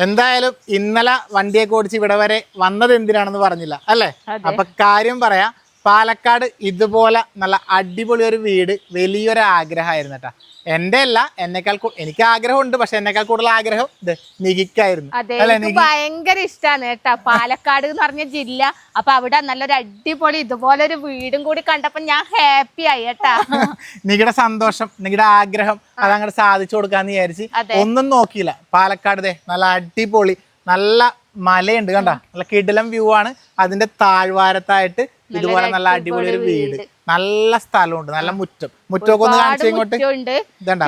എന്തായാലും ഇന്നലെ വണ്ടിയൊക്കെ ഓടിച്ച് ഇവിടെ വരെ വന്നത് എന്തിനാണെന്ന് പറഞ്ഞില്ല അല്ലേ? അപ്പൊ കാര്യം പറയാ പാലക്കാട് ഇതുപോലെ നല്ല അടിപൊളി ഒരു വീട് വലിയൊരു ആഗ്രഹമായിരുന്നു കേട്ടാ എന്റെ അല്ല എന്നെക്കാൾ എനിക്ക് ആഗ്രഹമുണ്ട് പക്ഷെ എന്നെക്കാൾ കൂടുതൽ ആഗ്രഹം ഇത് നികിക്കായിരുന്നു. അതെ ഭയങ്കര ഇഷ്ടമാണ് കേട്ടോ. പാലക്കാട് എന്ന് പറഞ്ഞ ജില്ല അപ്പൊ അവിടെ നല്ലൊരു അടിപൊളി ഇതുപോലെ ഒരു വീടും കൂടി കണ്ടപ്പോ ഞാൻ ഹാപ്പി ആയി കേട്ടാ. നിങ്ങളുടെ സന്തോഷം നിങ്ങളുടെ ആഗ്രഹം അതങ്ങോട്ട് സാധിച്ചു കൊടുക്കാന്ന് വിചാരിച്ച് ഒന്നും നോക്കിയില്ല. പാലക്കാട് നല്ല അടിപൊളി നല്ല മലയുണ്ട് കണ്ട. നല്ല കിടിലം വ്യൂ ആണ്. അതിന്റെ താഴ്വാരത്തായിട്ട് ഇതുപോലെ നല്ല അടിപൊളി ഒരു വീട്. നല്ല സ്ഥലമുണ്ട് നല്ല മുറ്റം. മുറ്റമൊക്കെ ഒന്ന് കാണിച്ചു ഇങ്ങോട്ട്.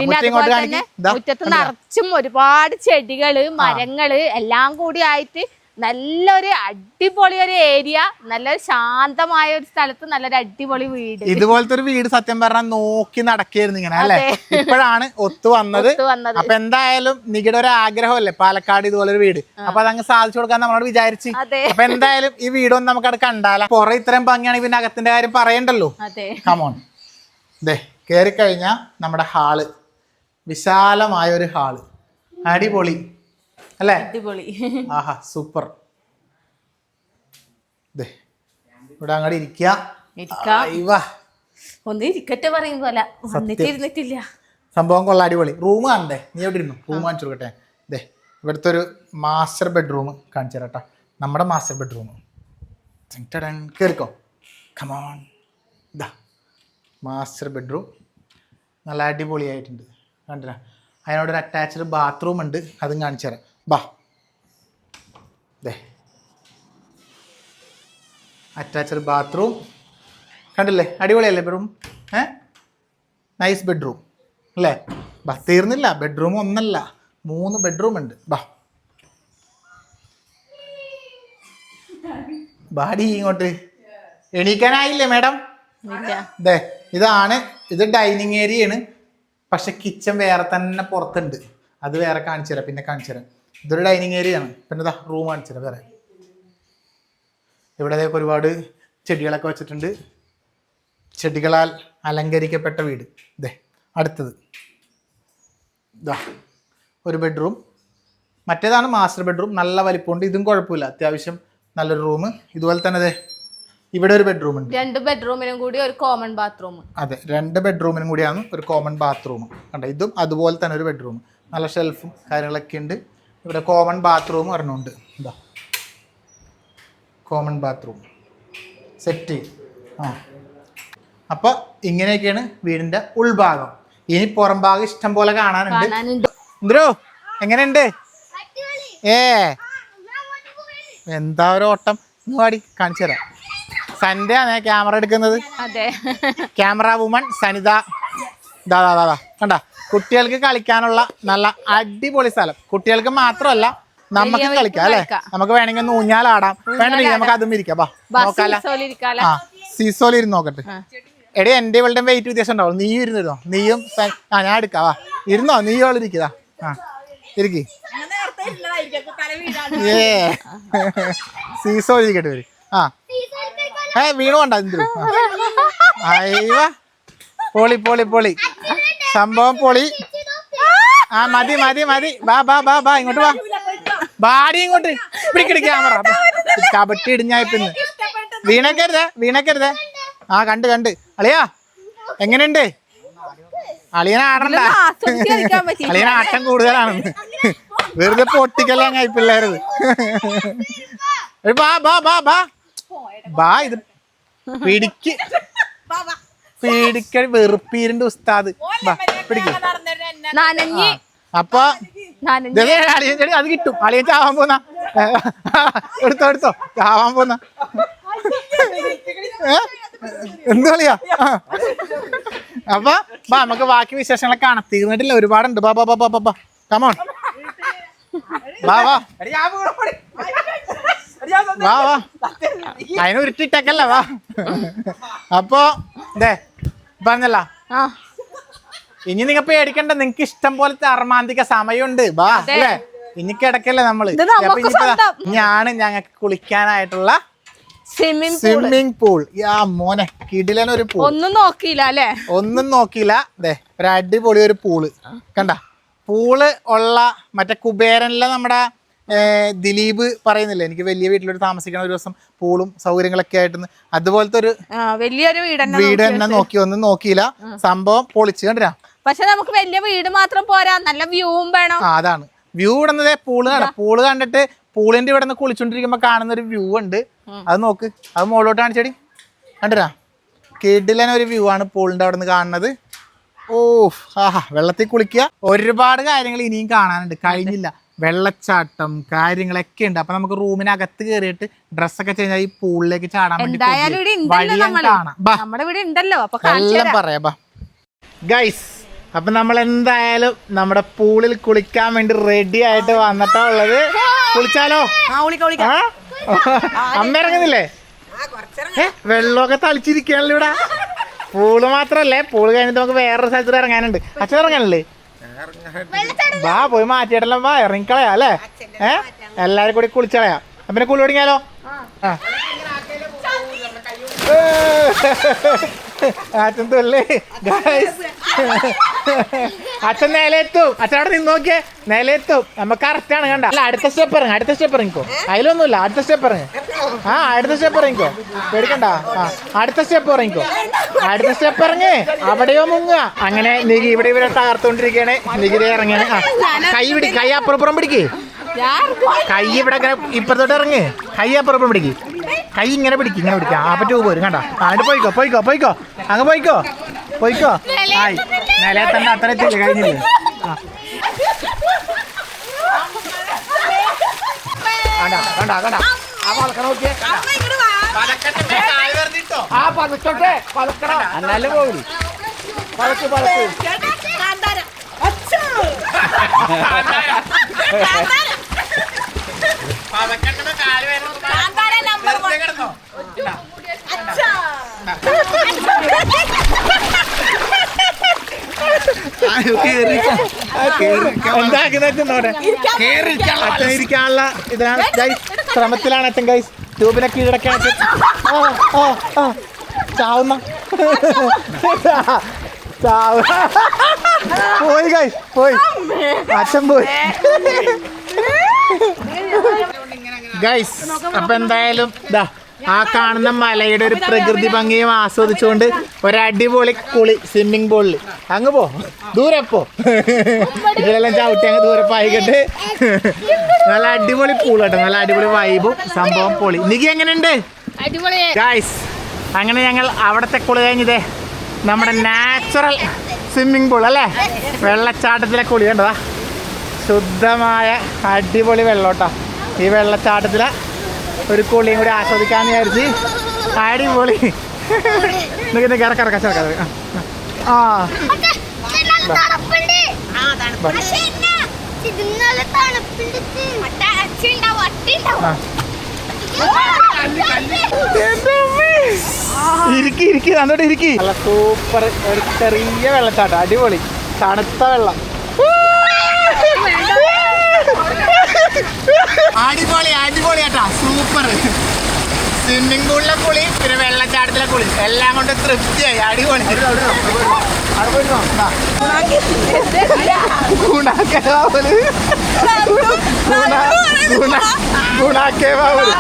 മുറ്റം ഇങ്ങോട്ട് കാണിക്കും. മുറ്റത്ത് നിറച്ചും ഒരുപാട് ചെടികൾ മരങ്ങൾ എല്ലാം കൂടി ആയിട്ട് നല്ലൊരു അടിപൊളി ഒരു ഏരിയ നല്ലൊരു ശാന്തമായ ഒരു സ്ഥലത്ത് നല്ലൊരു അടിപൊളി വീട്. ഇതുപോലത്തെ ഒരു വീട് സത്യം പറഞ്ഞാൽ നോക്കി നടക്കായിരുന്നു ഇങ്ങനെ അല്ലെ? ഇപ്പോഴാണ് ഒത്തു വന്നത്. അപ്പൊ എന്തായാലും നിങ്ങളുടെ ഒരു ആഗ്രഹമല്ലേ പാലക്കാട് ഇതുപോലെ ഒരു വീട് അപ്പൊ അതങ്ങ് സാധിച്ചു കൊടുക്കാൻ നമ്മളോട് വിചാരിച്ചു. അപ്പൊ എന്തായാലും ഈ വീട് ഒന്ന് നമുക്ക് അത് കണ്ടാല. പുറം ഇത്രയും ഭംഗിയാണെങ്കിൽ പിന്നെ അകത്തിന്റെ കാര്യം പറയണ്ടല്ലോ. കമോൺ ദേ കേറി കഴിഞ്ഞാൽ നമ്മുടെ ഹാൾ. വിശാലമായ ഒരു ഹാൾ. അടിപൊളി. അല്ലേ? അടിപൊളി. ആഹാ സൂപ്പർ. ഇവിടെ അങ്ങോട്ട് ഇരിക്കുക ഇരിക്കാം. അയ്യവാ. ഒന്ന് ഇരിക്കട്ടെ പറയും പോലെ. വന്നിട്ട് ഇരുന്നിട്ടില്ല. സംഭവം കൊള്ള അടിപൊളി. റൂം കാണണ്ടേ? നീ എവിടെ ഇരുന്നു? റൂം കാണിച്ചു കൊടുക്കട്ടെ ദേ ഇവിടുത്തെ ഒരു മാസ്റ്റർ ബെഡ്റൂം കാണിച്ചു തരാം കേട്ടോ നമ്മുടെ മാസ്റ്റർ ബെഡ്റൂം. കയറിക്കോ കമോൺ ഇതാ മാസ്റ്റർ ബെഡ്റൂം. നല്ല അടിപൊളിയായിട്ടുണ്ട്. കണ്ടില്ല? അതിനോടൊരു അറ്റാച്ച്ഡ് ബാത്റൂം ഉണ്ട്. അതും കാണിച്ചു തരാം. ബാ. ദേ. അറ്റാച്ച്ഡ് ബാത്റൂം കണ്ടില്ലേ? അടിപൊളിയല്ലേ ബെഡ്റൂം ഏ? നൈസ് ബെഡ്റൂം അല്ലേ? ബാ തീർന്നില്ല. ബെഡ്റൂം ഒന്നല്ല. മൂന്ന് ബെഡ്റൂം ഉണ്ട്. ബാ. ബാഡി ഇങ്ങോട്ട്. എണീക്കാനായില്ലേ മാഡം? ദേ ഇതാണ്. ഇത് ഡൈനിങ് ഏരിയയാണ്. പക്ഷെ കിച്ചൺ വേറെ തന്നെ പുറത്തുണ്ട്. അത് വേറെ കാണിച്ചു തരാം പിന്നെ കാണിച്ചു തരാം ഇതൊരു ഡൈനിങ് ഏരിയ ആണ്. പിന്നെ ഇതാ റൂം കാണിച്ചു തരാം വേറെ. ഇവിടെ ഒരുപാട് ചെടികളൊക്കെ വെച്ചിട്ടുണ്ട്. ചെടികളാൽ അലങ്കരിക്കപ്പെട്ട വീട്. ദേ അടുത്തത്. ഇതാ ഒരു ബെഡ്റൂം മറ്റേതാണ് മാസ്റ്റർ ബെഡ്റൂം നല്ല വലിപ്പമുണ്ട്. ഇതും കുഴപ്പമില്ല. അത്യാവശ്യം നല്ലൊരു റൂം ഇതുപോലെ തന്നെ അതെ ഇവിടെ ഒരു ബെഡ്റൂം ഉണ്ട്. രണ്ട് ബെഡ്റൂമിനും കൂടി ഒരു കോമൺ ബാത്റൂം അതെ രണ്ട് ബെഡ്റൂമിനും കൂടിയാണ് ഒരു കോമൺ ബാത്റൂം കണ്ടോ? ഇതും അതുപോലെ തന്നെ ഒരു ബെഡ്റൂം നല്ല ഷെൽഫും കാര്യങ്ങളൊക്കെ ഉണ്ട്. ഇവിടെ കോമൺ ബാത്റൂം ഒരെണ്ണമുണ്ട് ഇതാ. കോമൺ ബാത്റൂം സെറ്റ് ആ. അപ്പോൾ ഇങ്ങനെയൊക്കെയാണ് വീടിന്റെ ഉൾഭാഗം. ഇനി പുറം ഭാഗം ഇഷ്ടം പോലെ കാണാനുണ്ട്. എന്തോ എങ്ങനെയുണ്ട്? ഏ. എന്താ ഒരു ഓട്ടം? ഇന്ന് പാടി കാണിച്ചു തരാം. സന്റെ ആണ് ക്യാമറ എടുക്കുന്നത്. Camera woman Sanitha. ദാ ദാ ദാ. കണ്ട? കുട്ടികൾക്ക് കളിക്കാനുള്ള നല്ല അടിപൊളി സ്ഥലം. കുട്ടികൾക്ക് മാത്രമല്ല നമുക്ക് കളിക്കാം അല്ലേ? നമുക്ക് വേണമെങ്കിൽ ഒന്ന് ഊഞ്ഞാലാടാം വേണമെങ്കിൽ നമുക്ക് അതും ഇരിക്കാം. ബാ നോക്കാല ആ സീസോയിൽ ഇരുന്ന് നോക്കട്ടെ എടി എന്റെ ഇവളുടെ വെയിറ്റ് വ്യത്യാസം ഉണ്ടാവും. നീ ഇരുന്നിരുന്നോ നീയും ആ ഞാൻ എടുക്കാം. വാ. ഇരുന്നോ? നീ ഇവൾ ഇരിക്കുക ആ ഇരിക്കി. ഏ. സീസോ ഇരിക്കട്ടെ വരും ആ. ഏ വീണു വേണ്ട എന്തിനു അയ്യോ പൊളി പൊളി പൊളി. സംഭവം പൊളി. ആ മതി മതി മതി. ബാ ബാ ബാ ബാ ഇങ്ങോട്ട് വാ. ബാടി ഇങ്ങോട്ട്. പിടിക്കിടി ക്യാമറ. കബട്ടി ഇടിഞ്ഞായിപ്പിന്ന് വീണക്കരുതേ വീണക്കരുതേ. ആ കണ്ട് കണ്ട്. അളിയാ എങ്ങനെയുണ്ട്? അളിയനെ ആടണ്ട അളിയനെ ആട്ടം കൂടുതലാണെന്ന് വെറുതെ പൊട്ടിക്കല്ലേ അങ്ങായി പിള്ളേരത്. ബാ ബാ ബാ ബാ ബാ ഇത് പിടിക്ക്. പിടിക്ക വെറുപ്പീരിന്റെ ഉസ്താദ്. ബാ പിടിക്ക്. നനഞ്ഞ്. അപ്പൊ അളിയഞ്ചടി അത് കിട്ടും. അളിയൻ ചാവാൻ പോന്ന. എടുത്തോ എടുത്തോ. ചാവാൻ പോന്ന. എന്ത് കളിയാ. അപ്പൊ ബാ നമുക്ക് ബാക്കി വിശേഷങ്ങളൊക്കെ കാണാം. തീർന്നിട്ടില്ല. ഒരുപാടുണ്ട്. ബാ ബാ ബാ ബാ ബാ ബാ. കമോൺ വാ. വാ വാ വാ. അതിന് ഉരുട്ടിട്ടേക്കല്ല വാ. അപ്പോ ദേ പറഞ്ഞല്ല ഇനി നിങ്ങ പേടിക്കണ്ട നിങ്ങക്ക് ഇഷ്ടം പോലത്തെ അർമാന്തിക സമയമുണ്ട്. ബാ അല്ലേ? ഇനി കിടക്കല്ലേ നമ്മൾ. ഇത് ഞങ്ങക്ക് ഞങ്ങൾക്ക് കുളിക്കാനായിട്ടുള്ള സ്വിമ്മിംഗ് പൂൾ യാ മോനെ കിടിലനൊരു പൂൾ ഒന്നും നോക്കിയില്ല അല്ലേ? ഒന്നും നോക്കിയില്ല. ദേ ഒരു അടിപൊളി ഒരു പൂൾ കണ്ട? പൂൾ ഉള്ള മറ്റേ കുബേരനിലെ നമ്മുടെ ദിലീപ് പറയുന്നില്ല? എനിക്ക് വലിയ വീട്ടിലൊരു താമസിക്കണം ഒരു ദിവസം പൂളും സൗകര്യങ്ങളൊക്കെ ആയിട്ട് അതുപോലത്തെ ഒരു വലിയൊരു വീട് തന്നെ നോക്കി ഒന്നും നോക്കിയില്ല. സംഭവം പൊളിച്ചു കണ്ടിരാ പക്ഷെ നമുക്ക് വലിയ വീട് മാത്രം പോരാ. നല്ല വ്യൂവും വേണം. അതാണ്. വ്യൂ ഇടുന്നത് പൂൾ പൂൾ കണ്ടിട്ട് പൂളിന്റെ ഇവിടെ നിന്ന് കുളിച്ചോണ്ടിരിക്കുമ്പോ കാണുന്ന ഒരു വ്യൂ ഉണ്ട്. അത് നോക്ക്. അത് മുകളിലോട്ട് കാണിച്ചടി. കണ്ടിരാ കിടിലൻ ഒരു വ്യൂ ആണ് പൂളിന്റെ അവിടെ നിന്ന് കാണുന്നത്. ഓ ആഹാ വെള്ളത്തിൽ കുളിക്കുക. ഒരുപാട് കാര്യങ്ങൾ ഇനിയും കാണാനുണ്ട്. കഴിഞ്ഞില്ല. വെള്ളച്ചാട്ടം കാര്യങ്ങളൊക്കെ ഉണ്ട്. അപ്പൊ നമുക്ക് റൂമിനകത്ത് കയറിയിട്ട് ഡ്രസ്സൊക്കെ ചേഞ്ച് ഈ പൂളിലേക്ക് ചാടാൻ വേണ്ടി പറയാം ഗൈസ് അപ്പൊ നമ്മൾ എന്തായാലും നമ്മുടെ പൂളിൽ കുളിക്കാൻ വേണ്ടി റെഡി ആയിട്ട് വന്നിട്ടാ ഉള്ളത്. കുളിച്ചാലോ? അമ്മ ഇറങ്ങുന്നില്ലേ? വെള്ളമൊക്കെ തളിച്ചിരിക്കണല്ലോ ഇവിടെ. പൂൾ മാത്രല്ലേ പൂൾ കഴിഞ്ഞിട്ട് നമുക്ക് വേറൊരു സ്ഥലത്ത് ഇറങ്ങാനുണ്ട്. അച്ഛൻ ഇറങ്ങാനല്ലേ? വാ പോയി മാറ്റിയിട്ടല്ലോ വാ ഇറങ്ങിക്കളയാ അല്ലേ? ഏ? എല്ലാരും കൂടി കുളിച്ചളയാ. പിന്നെ കുളി തുടങ്ങിയാലോ? ആ. അച്ഛൻ തുള്ളി ഗായ്സ് അച്ഛൻ നിലയെത്തും. അച്ഛൻ അവിടെ നിന്ന് നോക്കിയേ. നിലയെത്തും. നമുക്ക് കറക്റ്റ് ആണ് കണ്ട. അല്ല അടുത്ത സ്റ്റെപ്പ് ഇറങ്ങി അടുത്ത സ്റ്റെപ്പ് ഇറങ്ങിക്കോ. അതിലൊന്നുമില്ല അടുത്ത സ്റ്റെപ്പ് ഇറങ്ങി. ആ അടുത്ത സ്റ്റെപ്പ് ഇറങ്ങിക്കോ. പേടിക്കണ്ട. ആ അടുത്ത സ്റ്റെപ്പ് ഇറങ്ങിക്കോ. അടുത്ത സ്റ്റെപ്പ് ഇറങ്ങ്. അവിടെയോ മുങ്ങുക. അങ്ങനെ നികി ഇവിടെ ഇവിടെ തകർത്തോണ്ടിരിക്കണേ നികുതി ഇറങ്ങണേ. ആ കൈ പിടി കൈ അപ്പുറപ്പുറം പിടിക്കേ. കൈ ഇവിടെ ഇങ്ങനെ ഇപ്പുറത്തോട്ട് ഇറങ്ങ്. കൈ അപ്പുറപ്പുറം പിടിക്ക്. കൈ ഇങ്ങനെ പിടിക്കും ഇങ്ങനെ പിടിക്കാം. ആ പറ്റൂ പോരും കണ്ട? അങ്ങോട്ട് പോയിക്കോ പോയിക്കോ പോയിക്കോ. അങ്ങ് പോയിക്കോ പോയിക്കോ. ആയി. നിലയത്തണ്ട അത്ര എത്തില്ല കഴിഞ്ഞില്ലേ? ആ. കണ്ട കണ്ട കണ്ട? ആ നോക്കിയേ ആ പതച്ചോട്ടെ പതക്കണ എന്നാലും പോകില്ല പതക്ക് പതക്ക്. അച്ഛൻ ഇരിക്കാനുള്ള ഇതിനാണ് ഗൈസ് ശ്രമത്തിലാണ് അച്ഛൻ ഗൈസ്. ട്യൂബിനെ കീഴടക്കാൻ അച്ഛൻ ആ, ആ, ആ. ചാവുന്ന. ചാവ. പോയി ഗൈസ് പോയി. അച്ഛൻ പോയി. ഗൈസ് അപ്പൊ എന്തായാലും ഇതാ ആ കാണുന്ന മലയുടെ ഒരു പ്രകൃതി ഭംഗിയും ആസ്വദിച്ചുകൊണ്ട് ഒരടിപൊളി കുളി സ്വിമ്മിംഗ് പൂളിൽ അങ്ങ് പോ. ദൂരെ പോ. ഇതിലെല്ലാം ചവിട്ടി അങ്ങ് ദൂരെ പായിക്കട്ടെ. നല്ല അടിപൊളി പൂൾ കേട്ടോ. നല്ല അടിപൊളി വൈബും സംഭവം പൊളി. നികി എങ്ങനെയുണ്ട്? ഗൈസ് ഗായ്സ് അങ്ങനെ ഞങ്ങൾ അവിടത്തെ കുളി കഴിഞ്ഞതേ നമ്മുടെ നാച്ചുറൽ സ്വിമ്മിംഗ് പൂൾ അല്ലേ? വെള്ളച്ചാട്ടത്തിലെ കുളി കണ്ടതാ ശുദ്ധമായ അടിപൊളി വെള്ളോട്ടാ. ഈ വെള്ളച്ചാട്ടത്തിലെ ഒരു കുളിയും കൂടി ആസ്വദിക്കാന്ന് വിചാരിച്ച്. ആടി പൊളി നിനക്ക് ഇറക്കാം ഇറക്കാം ചേർക്കാം ആ ഇരിക്കി ഇരിക്കി നന്നോട്ട് ഇരിക്കി. നല്ല സൂപ്പർ ഒരു ചെറിയ വെള്ളച്ചാട്ടം അടിപൊളി തണുത്ത വെള്ളം അടിപൊളി അടിപൊളി കേട്ടാ സൂപ്പർ സ്വിമ്മിംഗ് പൂളിലെ കുളി പിന്നെ വെള്ളച്ചാട്ടത്തിലെ കുളി. എല്ലാം കൊണ്ട് തൃപ്തിയായി. അടിപൊളി. ഗുണാക്കേവാവൽ. ഗുണാക്കേവാവൽ.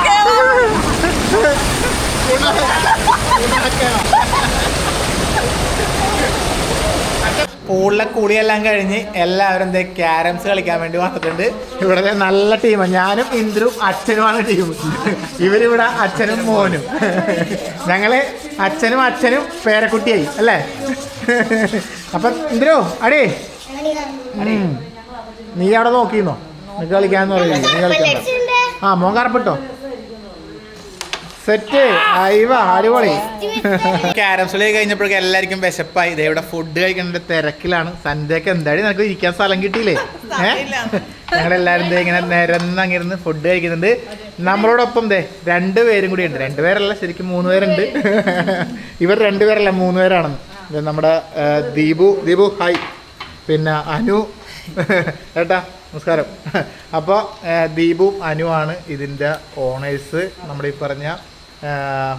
പൂളിലെ കുളിയെല്ലാം കഴിഞ്ഞ് എല്ലാവരും എന്താ ക്യാരംസ് കളിക്കാൻ വേണ്ടി വന്നിട്ടുണ്ട്. ഇവിടെ നല്ല ടീമാണ് ഞാനും ഇന്ദ്രും അച്ഛനുമാണ് ടീം ഇവരിവിടെ അച്ഛനും മോനും. ഞങ്ങൾ അച്ഛനും അച്ഛനും പേരക്കുട്ടിയായി അല്ലേ? അപ്പൊ ഇന്ദ്രു അടേ. നീ അവിടെ നോക്കിയിരുന്നോ നിനക്ക് കളിക്കാന്ന് പറയുന്നത് നീ കളിക്കണ്ട ആ മോൻ കറപ്പിട്ടോ സെറ്റ്. അയവ അടിപൊളി. ക്യാരംസ് കളി കഴിഞ്ഞപ്പോഴേക്കും എല്ലാവർക്കും വിശപ്പായി. ഇതേ ഇവിടെ ഫുഡ് കഴിക്കേണ്ട തിരക്കിലാണ്. സന്ധ്യക്ക് എന്തായാലും നിനക്ക് ഇരിക്കാൻ സ്ഥലം കിട്ടിയില്ലേ? ഏഹ് ഞങ്ങളെല്ലാവരും ദേ ഇങ്ങനെ നിരന്നങ്ങിരുന്ന് ഫുഡ് കഴിക്കുന്നുണ്ട്. നമ്മളോടൊപ്പം ദേ രണ്ടുപേരും കൂടി ഉണ്ട്. രണ്ടുപേരല്ല ശരിക്കും മൂന്ന് പേരുണ്ട്. ഇവർ രണ്ടുപേരല്ല മൂന്ന് പേരാണെന്ന്. ഇത് നമ്മുടെ ദീപു. ദീപു ഹായ് പിന്നെ അനു. ഏട്ടാ നമസ്കാരം. അപ്പോൾ ദീപും അനുവാണ് ഇതിന്റെ ഓണേഴ്സ് നമ്മുടെ ഈ പറഞ്ഞ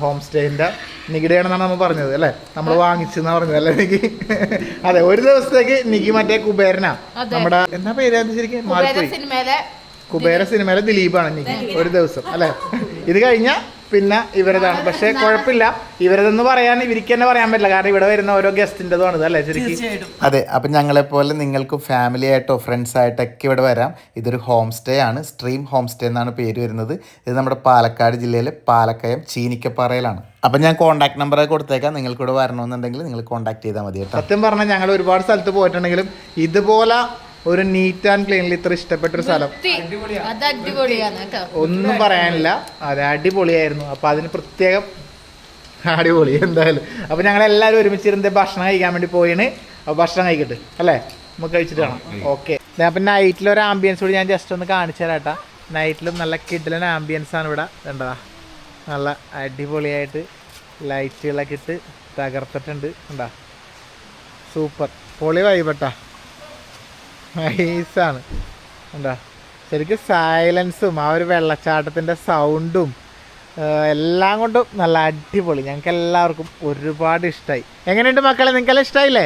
ഹോം സ്റ്റേന്റെ നികിടയാണെന്നാണ് നമ്മൾ പറഞ്ഞത് അല്ലേ? നമ്മൾ വാങ്ങിച്ചെന്നാ പറഞ്ഞത് അല്ലേ നികി അതെ ഒരു ദിവസത്തേക്ക് നികി മറ്റേ കുബേരനാ. നമ്മുടെ എന്താ പേര് അത് ശരിക്കും? മാറിപ്പോയി കുബേര സിനിമയിലെ ദിലീപാണ് നിക്ക് ഒരു ദിവസം അല്ലേ? ഇത് കഴിഞ്ഞാൽ പിന്നെ ഇവരതാണ്. പക്ഷെ കുഴപ്പമില്ല. ഇവരതെന്ന് പറയാൻ ഇവർക്ക് തന്നെ പറയാൻ പറ്റില്ല. കാരണം ഇവിടെ വരുന്ന ഓരോ ഗസ്റ്റിന്റെതാണ് ഇത് അല്ലേ ശരിക്കും? അതെ അപ്പം ഞങ്ങളെപ്പോലെ നിങ്ങൾക്ക് ഫാമിലി ആയിട്ടോ ഫ്രണ്ട്സ് ആയിട്ടൊക്കെ ഇവിടെ വരാം. ഇതൊരു ഹോം സ്റ്റേ ആണ്. സ്ട്രീം ഹോം സ്റ്റേ എന്നാണ് പേര് വരുന്നത്. ഇത് നമ്മുടെ പാലക്കാട് ജില്ലയിലെ പാലക്കയം ചീനിക്കപ്പാറയിലാണ്. അപ്പം ഞാൻ കോൺടാക്ട് നമ്പർ കൊടുത്തേക്കാം. നിങ്ങൾക്ക് ഇവിടെ വരണമെന്നുണ്ടെങ്കിൽ നിങ്ങൾ കോൺടാക്ട് ചെയ്താൽ മതി കേട്ടോ. സത്യം പറഞ്ഞാൽ ഞങ്ങൾ ഒരുപാട് സ്ഥലത്ത് പോയിട്ടുണ്ടെങ്കിലും ഇതുപോലെ ഒരു നീറ്റ് ആൻഡ് ക്ലീൻലി ഇത്ര ഇഷ്ടപ്പെട്ട ഒരു സ്ഥലം. അത് അടിപൊളിയാണ് കേട്ടോ. ഒന്നും പറയാനില്ല. അത് അടിപൊളിയായിരുന്നു. അപ്പൊ അതിന് പ്രത്യേകം അടിപൊളി എന്തായാലും. അപ്പൊ ഞങ്ങൾ എല്ലാവരും ഒരുമിച്ചിരുന്ന് ഭക്ഷണം കഴിക്കാൻ വേണ്ടി പോയിന് അപ്പൊ ഭക്ഷണം കഴിക്കട്ടെ. അല്ലേ? നമുക്ക് കഴിച്ചിട്ട് കാണാം. ഓക്കെ അപ്പൊ നൈറ്റിൽ ഒരു ആംബിയൻസ് കൂടി ഞാൻ ജസ്റ്റ് ഒന്ന് കാണിച്ചു തരാട്ടാ നൈറ്റിലും നല്ല കിഡിലൻ ആംബിയൻസ് ആണ് ഇവിടെ. വേണ്ടതാ നല്ല അടിപൊളിയായിട്ട് ലൈറ്റുകളൊക്കെ ഇട്ട് തകർത്തിട്ടുണ്ട്. ഉണ്ടാ സൂപ്പർ പൊളി വൈബട്ടാ നൈസാണ് എന്താ ശരിക്കും സൈലൻസും ആ ഒരു വെള്ളച്ചാട്ടത്തിന്റെ സൗണ്ടും എല്ലാം കൊണ്ടും നല്ല അടിപൊളി. ഞങ്ങൾക്ക് എല്ലാവർക്കും ഒരുപാട് ഇഷ്ടമായി എങ്ങനെയുണ്ട് മക്കളെ? നിങ്ങൾക്കെല്ലാം ഇഷ്ടമായില്ലേ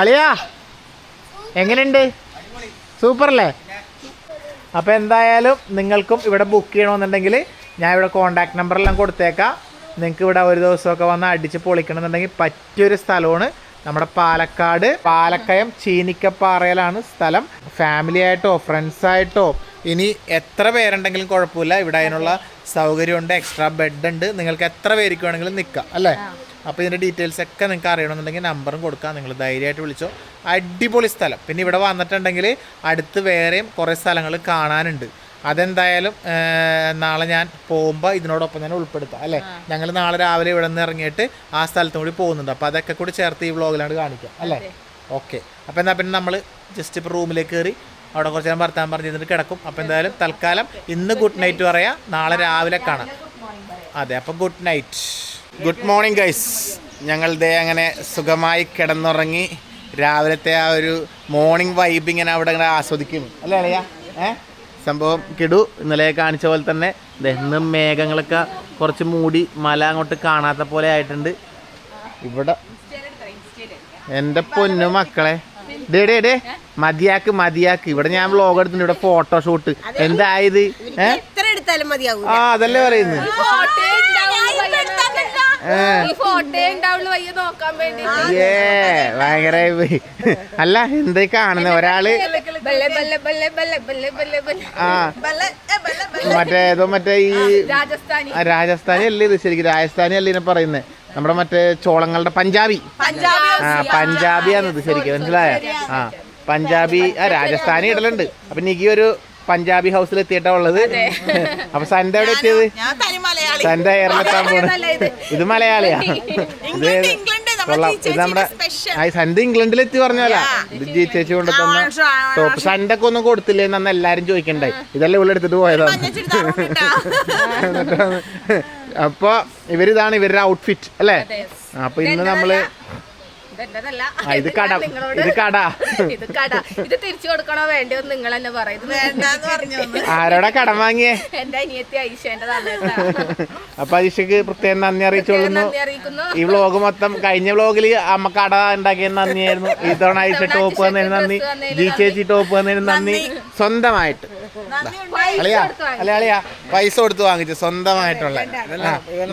അളിയാ എങ്ങനെയുണ്ട്? സൂപ്പർ അല്ലേ അപ്പോൾ എന്തായാലും നിങ്ങൾക്കും ഇവിടെ ബുക്ക് ചെയ്യണമെന്നുണ്ടെങ്കിൽ ഞാൻ ഇവിടെ കോൺടാക്ട് നമ്പറെല്ലാം കൊടുത്തേക്കാം. നിങ്ങൾക്ക് ഇവിടെ ഒരു ദിവസമൊക്കെ വന്ന് അടിച്ച് പൊളിക്കണമെന്നുണ്ടെങ്കിൽ പറ്റിയൊരു സ്ഥലമാണ്. നമ്മുടെ പാലക്കാട് പാലക്കയം ചീനിക്കപ്പാറയിലാണ് സ്ഥലം. ഫാമിലി ആയിട്ടോ ഫ്രണ്ട്സ് ആയിട്ടോ ഇനി എത്ര പേരുണ്ടെങ്കിലും കുഴപ്പമില്ല. ഇവിടെ അതിനുള്ള സൗകര്യമുണ്ട് എക്സ്ട്രാ ബെഡ് ഉണ്ട്. നിങ്ങൾക്ക് എത്ര പേർക്ക് വേണമെങ്കിലും നിൽക്കാം അല്ലേ? അപ്പോൾ ഇതിന്റെ ഡീറ്റെയിൽസ് ഒക്കെ നിങ്ങൾക്ക് അറിയണമെന്നുണ്ടെങ്കിൽ നമ്പറും കൊടുക്കാം. നിങ്ങൾ ധൈര്യമായിട്ട് വിളിച്ചോ. അടിപൊളി സ്ഥലം. പിന്നെ ഇവിടെ വന്നിട്ടുണ്ടെങ്കിൽ അടുത്ത് വേറെയും കുറേ സ്ഥലങ്ങൾ കാണാനുണ്ട്. അതെന്തായാലും നാളെ ഞാൻ പോകുമ്പോൾ ഇതിനോടൊപ്പം തന്നെ ഉൾപ്പെടുത്താം അല്ലേ? ഞങ്ങൾ നാളെ രാവിലെ ഇവിടെ നിന്ന് ഇറങ്ങിയിട്ട് ആ സ്ഥലത്തും കൂടി പോകുന്നുണ്ട്. അപ്പോൾ അതൊക്കെ കൂടി ചേർത്ത് ഈ വ്ളോഗിലാണ് കാണിക്കാം അല്ലേ? ഓക്കെ. അപ്പോൾ എന്നാൽ പിന്നെ നമ്മൾ ജസ്റ്റ് ഇപ്പോൾ റൂമിലേക്ക് കയറി അവിടെ കുറച്ച് നേരം ഭർത്താൻ പറഞ്ഞ് ഇരുന്നിട്ട് കിടക്കും. അപ്പോൾ എന്തായാലും തൽക്കാലം ഇന്ന് ഗുഡ് നൈറ്റ് പറയാം. നാളെ രാവിലെ കാണാം. അതെ അപ്പോൾ good night good morning guys ഞങ്ങൾ ദേ അങ്ങനെ സുഖമായി കിടന്നുറങ്ങി രാവിലത്തെ ആ ഒരു മോർണിംഗ് വൈബ് ഇങ്ങനെ അവിടെ ഇങ്ങനെ ആസ്വദിക്കുന്നു. അല്ലേ അളിയ? ഏ? സംഭവം കിടു ഇന്നലെ കാണിച്ച പോലെ തന്നെ. ഇന്ന് മേഘങ്ങളൊക്കെ കുറച്ച് മൂടി മല അങ്ങോട്ട് കാണാത്ത പോലെ ആയിട്ടുണ്ട്. ഇവിടെ എന്റെ പൊന്നു മക്കളെ. ഡേ ഡേ ഡേ മതിയാക്ക് മതിയാക്ക്. ഇവിടെ ഞാൻ വ്ലോഗ് എടുത്തിട്ടുണ്ട്. ഇവിടെ ഫോട്ടോഷൂട്ട് എന്തായത് ആ അതല്ലേ പറയുന്നത് ഏ ഈ ഫോട്ടോ ഉണ്ടാവുള്ളൂ വയ്യ നോക്കാൻ വേണ്ടി ഏ ഭയങ്കര അല്ല എന്ത് കാണുന്ന? കാണുന്നത് ഒരാൾ ബല്ലെ ബല്ലെ ബല്ലെ ബല്ലെ ബല്ലെ ബല്ലെ ബല്ലെ ആ. ബല്ല, ഏ, ബല്ല, ബല്ല. മറ്റേ ഏതോ മറ്റേ ഈ രാജസ്ഥാനി. അല്ലേ ഇത് ശരിക്കും? രാജസ്ഥാനി അല്ലേ ഇതിനെ പറയുന്നത് നമ്മുടെ മറ്റേ ചോളങ്ങളുടെ പഞ്ചാബി. പഞ്ചാബി ആ പഞ്ചാബിയാണ് ഇത് ശരിക്കും മനസ്സിലായ? ആ പഞ്ചാബി ആ രാജസ്ഥാനി ഇടലുണ്ട്. അപ്പൊ എനിക്ക് ഒരു പഞ്ചാബി ഹൗസിൽ എത്തിയിട്ടാ ഉള്ളത്. അപ്പൊ സന്ത എവിടെ എത്തിയത്? സന്ത എയറിലെത്താൻ പോണ് ഇത് മലയാളിയാ. ഇത് കൊള്ളാം. ഇത് നമ്മുടെ സന്ത ഇംഗ്ലണ്ടിൽ എത്തി പറഞ്ഞോല. ഇത് ജി ചേച്ചി കൊണ്ട് തന്ന ടോപ്പ് സണ്ടൊക്കെ ഒന്നും കൊടുത്തില്ലേ എന്ന് എല്ലാരും ചോദിക്കണ്ടായി. ഇതെല്ലാം ഇവിടെ എടുത്തിട്ട് പോയതാണ് അപ്പൊ ഇവരിതാണ് ഇവരുടെ ഔട്ട്ഫിറ്റ് അല്ലേ? അപ്പൊ ഇന്ന് നമ്മൾ ഇതെന്റേതല്ല. ഇത് കട. ഇത് കട. ഇത് കട. ഇത് തിരിച്ചു കൊടുക്കണോ എന്ന് നിങ്ങൾ തന്നെ പറയുന്നത് ആരോടാ കടം വാങ്ങിയേ? എന്റെ അനിയത്തി ഐഷേന്റെ. അപ്പൊ അജിഷക്ക് പ്രത്യേകം നന്ദി അറിയിച്ചോളുന്നു ഈ വ്ലോഗ് മൊത്തം കഴിഞ്ഞ വ്ലോഗിൽ അമ്മ കട ഉണ്ടാക്കിയ നന്ദിയായിരുന്നു. ഇത്തവണ ഐഷ ടോപ്പ് വന്നതിന് നന്ദി. ജി ചേച്ചി ടോപ്പ് വന്നതിന് നന്ദി. സ്വന്തമായിട്ട്. അളിയാ അല്ലെ അളിയാ പൈസ കൊടുത്ത് വാങ്ങിച്ചു. സ്വന്തമായിട്ടുള്ള.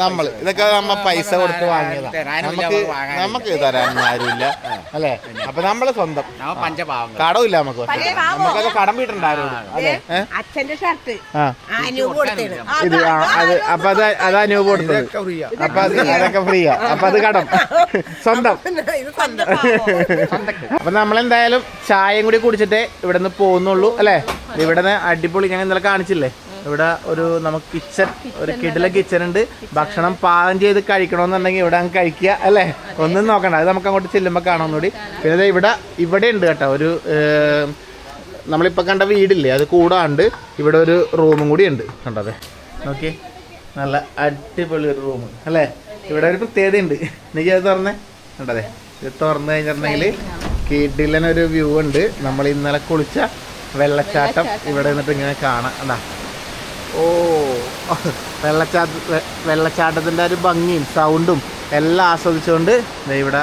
നമ്മൾ. ഇതൊക്കെ നമ്മ പൈസ കൊടുത്ത് വാങ്ങിയതാ. നമുക്ക് നമുക്ക് തരാൻ ആരുമില്ല. അല്ലെ? അപ്പൊ നമ്മൾ സ്വന്തം. കടമില്ല നമുക്ക്. നമുക്കൊക്കെ കടം വീട്ടുണ്ടായിരുന്നു അതെ ഏ? അച്ഛന്റെ ഷർട്ട്. ആ. ഇത് അത് അപ്പൊ അത് അത് അനൂപ് കൊടുത്തത്. അപ്പൊ അത് അതൊക്കെ ഫ്രീയാ. അപ്പൊ അത് കടം. സ്വന്തം. ഇത് സ്വന്തം പാവം. അപ്പൊ നമ്മളെന്തായാലും ചായയും കൂടി കുടിച്ചിട്ടേ ഇവിടെ നിന്ന് പോകുന്നുള്ളൂ അല്ലേ? ഇവിടെ നിന്ന് അടിപൊളി. ഞങ്ങൾ ഇന്നലെ കാണിച്ചില്ലേ? ഇവിടെ ഒരു നമുക്ക് കിച്ചൺ ഒരു കിടില കിച്ചൺ ഉണ്ട്. ഭക്ഷണം പാകം ചെയ്ത് കഴിക്കണമെന്നുണ്ടെങ്കിൽ ഇവിടെ അങ്ങ് കഴിക്കുക അല്ലേ? ഒന്നും നോക്കണ്ട. അത് നമുക്ക് അങ്ങോട്ട് ചെല്ലുമ്പോൾ കാണാമെന്നൂടി പിന്നെ ഇവിടെ ഇവിടെ ഉണ്ട് കേട്ടോ ഒരു നമ്മളിപ്പോൾ കണ്ട വീടില്ലേ? അത് കൂടാണ്ട് ഇവിടെ ഒരു റൂമും കൂടി ഉണ്ട്. കണ്ടതെ നോക്കി നല്ല അടിപൊളി ഒരു റൂം അല്ലേ? ഇവിടെ ഒരു പ്രത്യേകത ഉണ്ട്. എനിക്ക് അത് തുറന്നേ. കണ്ടതെ ഇത് തുറന്നു കഴിഞ്ഞിട്ടുണ്ടെങ്കിൽ കിടിലനൊരു വ്യൂ ഉണ്ട്. നമ്മൾ ഇന്നലെ കുളിച്ച വെള്ളച്ചാട്ടം ഇവിടെ നിന്നിട്ട് ഇങ്ങനെ കാണാം. എന്താ ഓ. വെള്ളച്ചാട്ട വെള്ളച്ചാട്ടത്തിന്റെ ഒരു ഭംഗിയും സൗണ്ടും എല്ലാം ആസ്വദിച്ചുകൊണ്ട് ഇവിടെ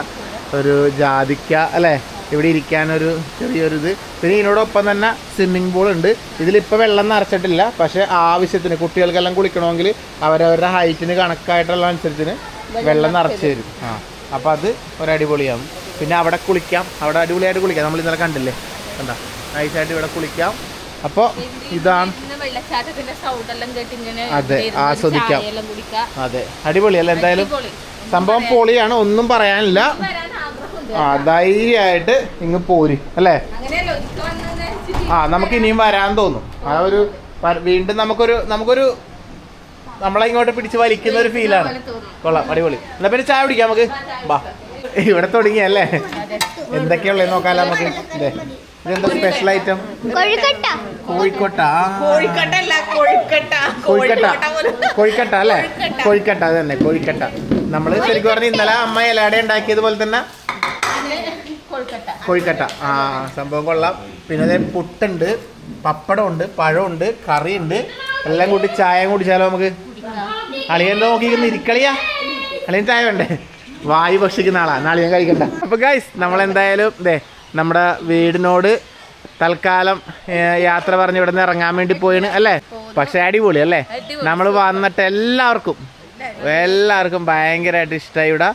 ഒരു ജാതിക്ക അല്ലേ? ഇവിടെ ഇരിക്കാനൊരു ചെറിയൊരു ഇത് പിന്നെ ഇതിനോടൊപ്പം തന്നെ സ്വിമ്മിംഗ് പൂൾ ഉണ്ട്. ഇതിലിപ്പോൾ വെള്ളം നിറച്ചിട്ടില്ല. പക്ഷേ ആവശ്യത്തിന് കുട്ടികൾക്കെല്ലാം കുളിക്കണമെങ്കിൽ അവരവരുടെ ഹൈറ്റിന് കണക്കായിട്ടുള്ള അനുസരിച്ചിന് വെള്ളം നിറച്ച് തരും. ആ. അപ്പോൾ അത് ഒരടിപൊളിയാണ് പിന്നെ അവിടെ കുളിക്കാം. അവിടെ അടിപൊളിയായിട്ട് കുളിക്കാം. നമ്മൾ ഇന്നലെ കണ്ടില്ലേ? കണ്ട? നൈസായിട്ട് ഇവിടെ കുളിക്കാം. അപ്പോൾ ഇതാണ് വെള്ളച്ചാട്ടത്തിന്റെ സൗണ്ട് എല്ലാം കേട്ട് ഇങ്ങനെ അതെ, ആസ്വദിക്കാം. അടിപൊളിയല്ലേ എന്തായാലും? സംഭവം പൊളിയാണ് ഒന്നും പറയാനില്ല. ആ ധൈര്യമായിട്ട് ഇങ്ങ് പോര് അല്ലേ? ആ നമുക്ക് ഇനിയും വരാൻ തോന്നും. ആ ഒരു വീണ്ടും നമുക്കൊരു നമുക്കൊരു നമ്മളെ ഇങ്ങോട്ട് പിടിച്ച് വലിക്കുന്ന ഒരു ഫീലാണ്. കൊള്ളാം അടിപൊളി. എന്നാ പിന്നെ ചായ കുടിക്കാം നമുക്ക്. ബാ. ഇവിടെ തുടങ്ങിയല്ലേ? എന്തൊക്കെയുള്ളത് നോക്കാലോ നമുക്ക്. ദേ, ഇതെന്താ സ്പെഷ്യൽ ഐറ്റം കോഴിക്കോട്ട. ആ. കോഴിക്കട്ടല്ല കോഴിക്കട്ട. കോഴിക്കട്ട. കോഴിക്കോട്ട പോലെ. കോഴിക്കട്ട അല്ലേ? കോഴിക്കട്ട. അത് തന്നെ കോഴിക്കട്ട. നമ്മൾ ശരിക്കും പറഞ്ഞ ഇന്നലെ അമ്മ ഇലയുടെ ഉണ്ടാക്കിയതുപോലെ തന്നെ കൊൽക്കട്ട കോഴിക്കട്ട. ആ സംഭവം കൊള്ളാം. പിന്നെ അതേ പുട്ടുണ്ട് പപ്പടമുണ്ട് പഴമുണ്ട് കറിയുണ്ട്. എല്ലാം കൂട്ടി ചായ കുടിച്ചാലോ നമുക്ക്. അളിയൻ നോക്കിയിരിക്കുന്ന. ഇരിക്കളിയാ? അളിയൻ ചായ വേണ്ടേ? വായു ഭക്ഷിക്കുന്ന ആളാ. നാളെ ഞാൻ കഴിക്കണ്ട. അപ്പൊ ഗൈസ് നമ്മളെന്തായാലും ദേ നമ്മുടെ വീടിനോട് തൽക്കാലം യാത്ര പറഞ്ഞ് ഇവിടെ നിന്ന് ഇറങ്ങാൻ വേണ്ടി പോയിന് അല്ലേ? പക്ഷെ അടിപൊളി അല്ലേ? നമ്മൾ വന്നിട്ട് എല്ലാവർക്കും എല്ലാവർക്കും ഭയങ്കരമായിട്ട് ഇഷ്ടമായി ഇവിടെ.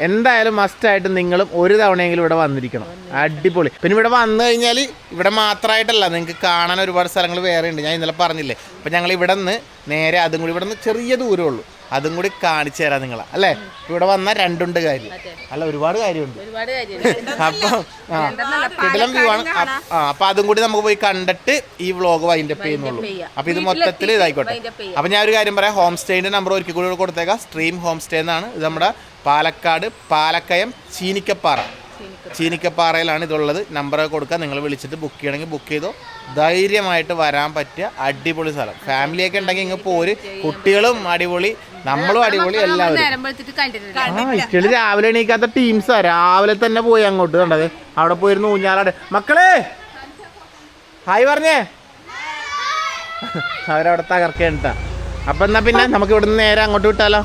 എന്തായാലും മസ്റ്റായിട്ട് നിങ്ങളും ഒരു തവണയെങ്കിലും ഇവിടെ വന്നിരിക്കണം. അടിപൊളി. പിന്നെ ഇവിടെ വന്നു കഴിഞ്ഞാൽ ഇവിടെ മാത്രമായിട്ടല്ല നിങ്ങൾക്ക് കാണാൻ ഒരുപാട് സ്ഥലങ്ങൾ വേറെ ഉണ്ട്. ഞാൻ ഇന്നലെ പറഞ്ഞില്ലേ അപ്പം ഞങ്ങൾ ഇവിടെ നിന്ന് നേരെ അതും കൂടി ഇവിടെ നിന്ന് ചെറിയ ദൂരമേ ഉള്ളൂ. അതും കൂടി കാണിച്ചു തരാം നിങ്ങളെ അല്ലേ? ഇവിടെ വന്നാൽ രണ്ടുണ്ട് കാര്യം. അല്ല ഒരുപാട് കാര്യമുണ്ട്. അപ്പം ആ. കിടിലം വ്യൂ ആണ്. അപ്പ- ആ അപ്പൊ അതും കൂടി നമുക്ക് പോയി കണ്ടിട്ട് ഈ വ്ളോഗ് വൈൻഡ് അപ്പ് ചെയ്യുന്നുള്ളൂ. അപ്പൊ ഇത് മൊത്തത്തിൽ ഇതായിക്കോട്ടെ. അപ്പൊ ഞാൻ ഒരു കാര്യം പറയാം ഹോം സ്റ്റേന്റെ നമ്പർ ഒരിക്കൽ കൂടി കൊടുത്തേക്കാം. സ്ട്രീം ഹോം സ്റ്റേ എന്നാണ് ഇത് നമ്മുടെ പാലക്കാട് പാലക്കയം ചീനിക്കപ്പാറ. ചീനിക്കപ്പാറയിലാണ് ഇതുള്ളത്. നമ്പർ കൊടുക്കുക നിങ്ങൾ വിളിച്ചിട്ട് ബുക്ക് ചെയ്യണമെങ്കിൽ ബുക്ക് ചെയ്തോ. ധൈര്യമായിട്ട് വരാൻ പറ്റിയ അടിപൊളി സ്ഥലം. ഫാമിലിയൊക്കെ ഉണ്ടെങ്കിൽ ഇങ്ങ് പോര്. കുട്ടികളും അടിപൊളി. നമ്മളും അടിപൊളി എല്ലാവരും. ആ ഇറ്റളി രാവിലെ എണീക്കാത്ത ടീംസാ രാവിലെ തന്നെ പോയി അങ്ങോട്ട് കണ്ടത്. അവിടെ പോയിരുന്നു ഊഞ്ഞാലാട്. മക്കളെ! ഹായ് പറഞ്ഞേ. അവരവിടെ തകർക്കേണ്ട അപ്പൊ എന്നാ പിന്നെ നമുക്ക് ഇവിടുന്ന് നേരെ അങ്ങോട്ട് വിട്ടാലോ?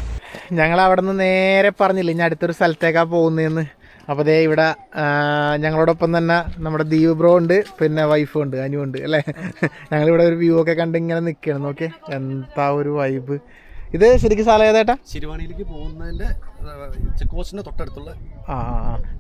ഞങ്ങൾ അവിടെ നിന്ന് നേരെ പറഞ്ഞില്ല ഇനി അടുത്തൊരു സ്ഥലത്തേക്കാണ് പോകുന്നതെന്ന് അപ്പോൾ ദേ ഇവിടെ ഞങ്ങളോടൊപ്പം തന്നെ നമ്മുടെ ദീപ് ബ്രോ ഉണ്ട് പിന്നെ വൈഫും ഉണ്ട് അനു ഉണ്ട് അല്ലേ? ഞങ്ങളിവിടെ ഒരു വ്യൂ ഒക്കെ കണ്ട് ഇങ്ങനെ നിൽക്കുകയാണ് നോക്കിയേ. എന്താ ഒരു വൈബ് ഇത് ശരിക്കും സ്ഥലം ഏതേട്ടാ ശിരുവാണിയിലേക്ക് പോകുന്നതിന്റെ ചെക്ക് പോസ്റ്റിന്റെ തൊട്ടടുത്തുള്ള ആ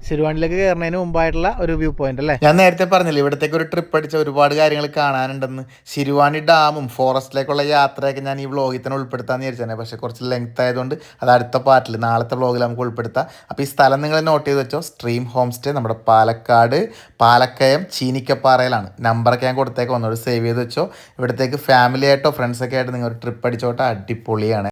ശിരുവാണിയിലേക്ക്. കയറുന്നതിന് മുമ്പായിട്ടുള്ള ഒരു വ്യൂ പോയിന്റ് അല്ലേ? ഞാൻ നേരത്തെ പറഞ്ഞില്ലേ ഇവിടത്തേക്ക് ഒരു ട്രിപ്പ് അടിച്ച ഒരുപാട് കാര്യങ്ങൾ കാണാനുണ്ടെന്ന്. ശിരുവാണി ഡാമും ഫോറസ്റ്റിലേക്കുള്ള യാത്രയൊക്കെ ഞാൻ ഈ വ്ളോഗിൽ തന്നെ ഉൾപ്പെടുത്താന്ന് വിചാരിച്ചേ പക്ഷെ കുറച്ച് ലെങ്ത് ആയതുകൊണ്ട് അത് അടുത്ത പാർട്ടിൽ നാളത്തെ വ്ളോഗിൽ നമുക്ക് ഉൾപ്പെടുത്താം. അപ്പോൾ ഈ സ്ഥലം നിങ്ങൾ നോട്ട് ചെയ്ത് വെച്ചോ. സ്ട്രീം ഹോം സ്റ്റേ നമ്മുടെ പാലക്കാട് പാലക്കയം ചീനിക്കപ്പാറയിലാണ്. നമ്പറൊക്കെ ഞാൻ കൊടുത്തേക്ക്. ഒന്നുകൂടി സേവ് ചെയ്ത് വെച്ചോ. ഇവിടത്തേക്ക് ഫാമിലി ആയിട്ടോ ഫ്രണ്ട്സൊക്കെ ആയിട്ട് നിങ്ങൾ ഒരു ട്രിപ്പ് അടിച്ചോട്ടെ. അടിപൊളിയാണ്.